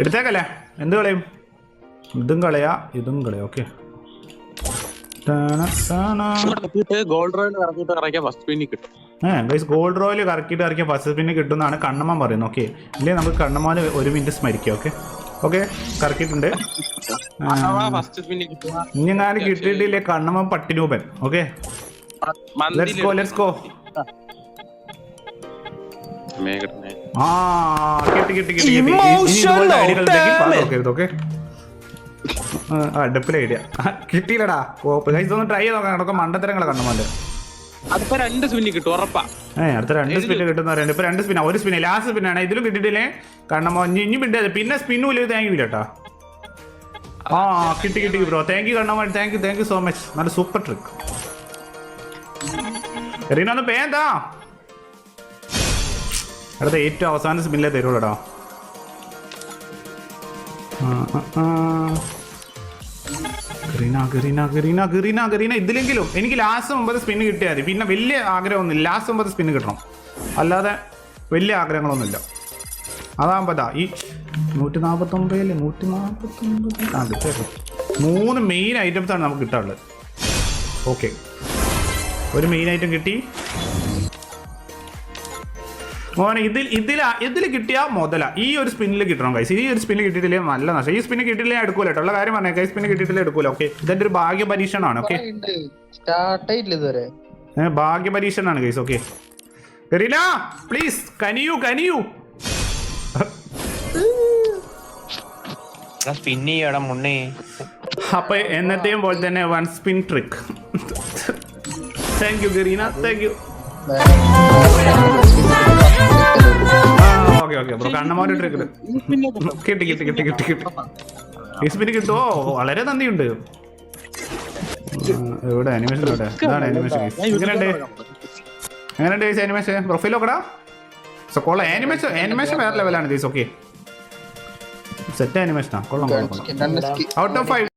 എടുത്തേക്കല്ലേ? എന്ത് കളയും? ഇതും കളയാ ഇതും കളയാ ഓക്കെ ഗോൾഡ് റോയിൽ കറക്കിയിട്ട് ഇറക്കിയ ഫസ്റ്റ് പിന്നെ കിട്ടുന്നതാണ് കണ്ണമ്മ പറയുന്നത് ഓക്കെ ഇല്ലേ നമുക്ക് കണ്ണമ്മ ഒരു മിനിറ്റ് സ്മരിക്കാം ഓക്കെ ഓക്കെ കറക്കിയിട്ടുണ്ട്. ഇനി ഞാൻ കിട്ടിയിട്ടില്ലേ Kannamma പട്ടിരൂപൻ okay let's go let's go അടുപ്പിലെ idea. കിട്ടിയില്ലടാ. കോപ്പ് ഗൈസ് ഒന്ന് ട്രൈ ചെയ്ത് നോക്കാം. നടക്കും? മണ്ടത്തരങ്ങളെ കണ്ണമ്മന്റെ അടുത്ത രണ്ട് സ്പിന് കിട്ടും ഉറപ്പാ. ഏഹ് അടുത്ത രണ്ട് സ്പിന് കിട്ടുന്ന പറയുന്നത് ഇപ്പൊ രണ്ട് സ്പിന്ന ഒരു സ്പിന് ലാസ്റ്റ് സ്പിന്നാണ് ഇതിലും കിട്ടിയിട്ടില്ലേ? കാരണം ഇനി ഇനി പിന്നേ പിന്നെ സ്പിന്നും ഇല്ല താങ്ക് യു കേട്ടാ ആ കിട്ടി കിട്ടി bro thank you Kannamma thank you thank you so much നല്ല സൂപ്പർ ട്രിക്ക് എറീന ഒന്ന് പേന്താ അടുത്ത ഏറ്റവും അവസാന സ്പിന്നിലേ തരുള്ളൂടാ. ഗറീന ഇതിലെങ്കിലും എനിക്ക് ലാസ്റ്റ് ഒമ്പത് സ്പിന്ന് കിട്ടിയാൽ മതി. പിന്നെ വലിയ ആഗ്രഹമൊന്നുമില്ല. ലാസ്റ്റ് ഒമ്പത് സ്പിന്ന് കിട്ടണം. അല്ലാതെ വലിയ ആഗ്രഹങ്ങളൊന്നുമില്ല. അതാകുമ്പോൾ ഈ നൂറ്റി നാൽപ്പത്തൊമ്പതിൽ നൂറ്റി നാൽപ്പത്തൊമ്പത് ആ മൂന്ന് മെയിൻ ഐറ്റംസ് ആണ് നമുക്ക് കിട്ടാനുള്ളത്. ഓക്കെ ഒരു മെയിൻ ഐറ്റം കിട്ടി. മോനെ ഇതിൽ ഇതിൽ ഇതിൽ കിട്ടിയ മുതല. ഈ ഒരു സ്പിന്നിൽ കിട്ടണം കൈസ് ഈ ഒരു സ്പിന്നിൽ കിട്ടിയിട്ടില്ലേ നല്ല നഷ്ടം ഈ സ്പിന്നിൽ കിട്ടിയില്ലേ എടുക്കൂല കേട്ടോ. ഉള്ള കാര്യം പറഞ്ഞേ കൈ സ്പിന്നിൽ കിട്ടിയിട്ടില്ല എടുക്കൂല ഓക്കെ ഇതെന്റെ ഒരു ഭാഗ്യ പരീക്ഷണമാണ് ഓക്കെ ഭാഗ്യ പരീക്ഷണമാണ് കൈസ് ഓക്കെ പ്ലീസ് കനിയു കനിയു സ്പിൻ ചെയ്യണം മുന്നേ അപ്പൊ എന്നത്തെയും പോലെ തന്നെ one spin trick thank you Garena. Thank you okay okay. Bro കണ്ണമാരുടെ trick കിട്ടി കിട്ടി കിട്ടി കിട്ടി കിട്ടി. ഈ സ്പിന് കിട്ടുമോ വളരെ നന്ദിയുണ്ട്. ഇവിടെ അനിമേഷൻ ഇവിടെ ഇതാണ് അനിമേഷൻ എങ്ങനെയുണ്ട്? എങ്ങനെയുണ്ട് ചേച്ചി അനിമേഷൻ പ്രൊഫൈൽ നോക്കടാ. സോ കൊള്ളാം. ആനിമേഷൻ ആനിമേഷൻ വേറെ ലെവലാണ് ചേച്ചി ഓക്കെ സെറ്റ് ആനിമേഷനാ കൊള്ളാം ഔട്ട് ഓഫ് ഫൈവ്